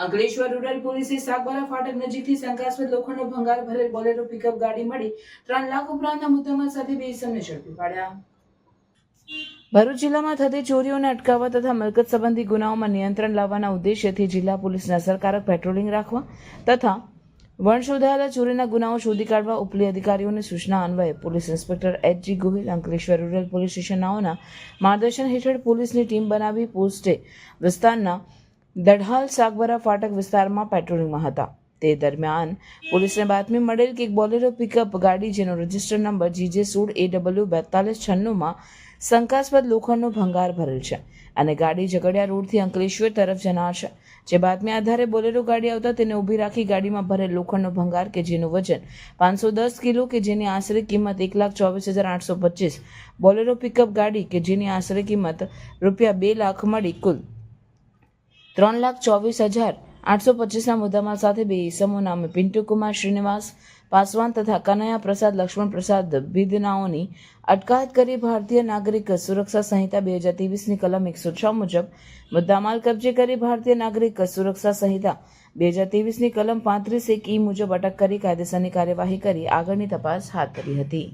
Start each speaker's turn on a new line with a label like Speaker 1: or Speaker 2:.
Speaker 1: Ankleshwar rural પોલીસે સાગબારા ફાટક નજીકથી શંકાસ્પદ લોખંડનો ભંગાર ભરેલ બોલેરો પિકઅપ ગાડી મળી ત્રણ લાખ ઉપરાંતના મુદ્દામાલ સાથે બે ઇસમને ઝડપી પાડ્યા. ભરૂચ જિલ્લામાં થતી ચોરીઓને અટકાવવા તથા મિલકત સંબંધી ગુનાઓમાં નિયંત્રણ લાવવાના ઉદ્દેશ્યથી જિલ્લા પોલીસને અસરકારક પેટ્રોલિંગ રાખવા તથા વણ શોધાયેલા ચોરીના ગુનાઓ શોધી કાઢવા ઉપલી અધિકારીઓની સૂચના અન્વયે police inspector H G Gohil Ankleshwar rural police સ્ટેશનનાઓના માર્ગદર્શન હેઠળ પોલીસની ટીમ બનાવી પોસ્ટે વિસ્તારના દઢાલ સાગબરા ફાટક વિસ્તારમાં પેટ્રોલિંગમાં હતા. તે દરમિયાન પોલીસને બાતમી મળેલ કે એક બોલેરો પિકઅપ ગાડી જેનો રજિસ્ટર નંબર જીજે સોળ એ ડબલ્યુ બેતાલીસ છન્નુંમાં શંકાસ્પદ લોખંડનો ભંગાર ભરેલ છે અને ગાડી ઝઘડિયા રોડથી અંકલેશ્વર તરફ જનાર છે. જે બાતમી આધારે બોલેરો ગાડી આવતા તેને ઊભી રાખી ગાડીમાં ભરેલ લોખંડનો ભંગાર કે જેનું વજન પાંચસો દસ કિલો કે જેની આશરે કિંમત એક લાખ ચોવીસ હજાર આઠસો પચીસ બોલેરો પિકઅપ ગાડી કે જેની આશરે કિંમત રૂપિયા બે લાખ મળી કુલ ત્રણ લાખ ચોવીસ હજાર આઠસો પચીસના મુદ્દામાલ સાથે બે ઈસમો નામે પિન્ટુ કુમાર શ્રીનિવાસ, પાસવાન તથા કનૈયા પ્રસાદ, લક્ષ્મણ પ્રસાદ બિદનાઓની અટકાયત કરી ભારતીય નાગરિક સુરક્ષા સંહિતા બે હજાર ત્રેવીસની કલમ એકસો છ મુજબ મુદ્દામાલ કબજે કરી ભારતીય નાગરિક સુરક્ષા સંહિતા બે હજાર ત્રેવીસની કલમ પાંત્રીસ એક ઈ મુજબ અટક કરી કાયદેસરની કાર્યવાહી કરી આગળની તપાસ હાથ ધરી હતી.